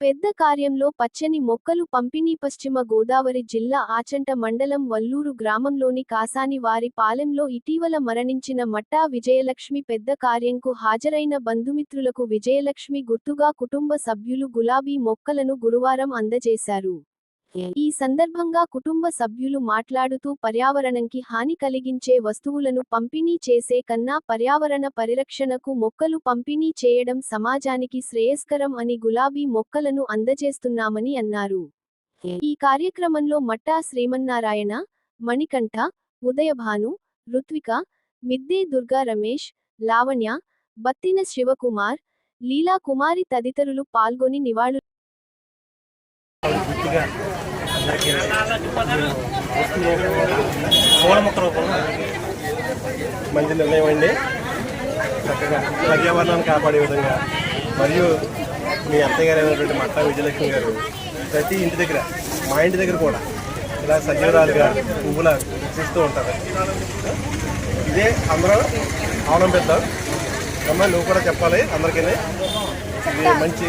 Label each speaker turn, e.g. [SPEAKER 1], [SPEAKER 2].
[SPEAKER 1] పెద్ద కార్యంలో పచ్చని మొక్కలు పంపిణీ పశ్చిమ గోదావరి జిల్లా ఆచంట మండలం వల్లూరు గ్రామంలోని కాసాని వారి పాలెంలో ఇటీవల మరణించిన మట్టా విజయలక్ష్మి పెద్ద కార్యంకు హాజరైన బంధుమిత్రులకు విజయలక్ష్మి గుర్తుగా కుటుంబ సభ్యులు గులాబీ మొక్కలను గురువారం అందజేశారు. ఈ సందర్భంగా కుటుంబ సభ్యులు మాట్లాడుతూ పర్యావరణంకి హాని కలిగించే వస్తువులను పంపిణీ చేసే కన్నా పర్యావరణ పరిరక్షణకు మొక్కలు పంపిణీ చేయడం సమాజానికి శ్రేయస్కరం అని గులాబీ మొక్కలను అందజేస్తున్నామని అన్నారు. ఈ కార్యక్రమంలో మట్టా శ్రీమన్నారాయణ మణికంఠ ఉదయభాను రుత్విక మిద్దే దుర్గా రమేష్ లావణ్య బత్తిన శివకుమార్ లీలా కుమారి తదితరులు పాల్గొని నివాళులు
[SPEAKER 2] పూర్తిగా అందరికీ పూల మొక్క రూపంలో మంచి నిర్ణయం అండి. చక్కగా పర్యావరణాన్ని కాపాడే విధంగా మరియు మీ అత్తయ్య గారు అయినటువంటి మట్టా విజయలక్ష్మి గారు ప్రతి ఇంటి దగ్గర మా ఇంటి దగ్గర కూడా ఇలా సజీవరాలుగా పువ్వుల చూస్తూ ఉంటారు. ఇదే అందరం అవలంబిద్దాం అమ్మ నువ్వు కూడా చెప్పాలి అందరికీ. ఇది మంచి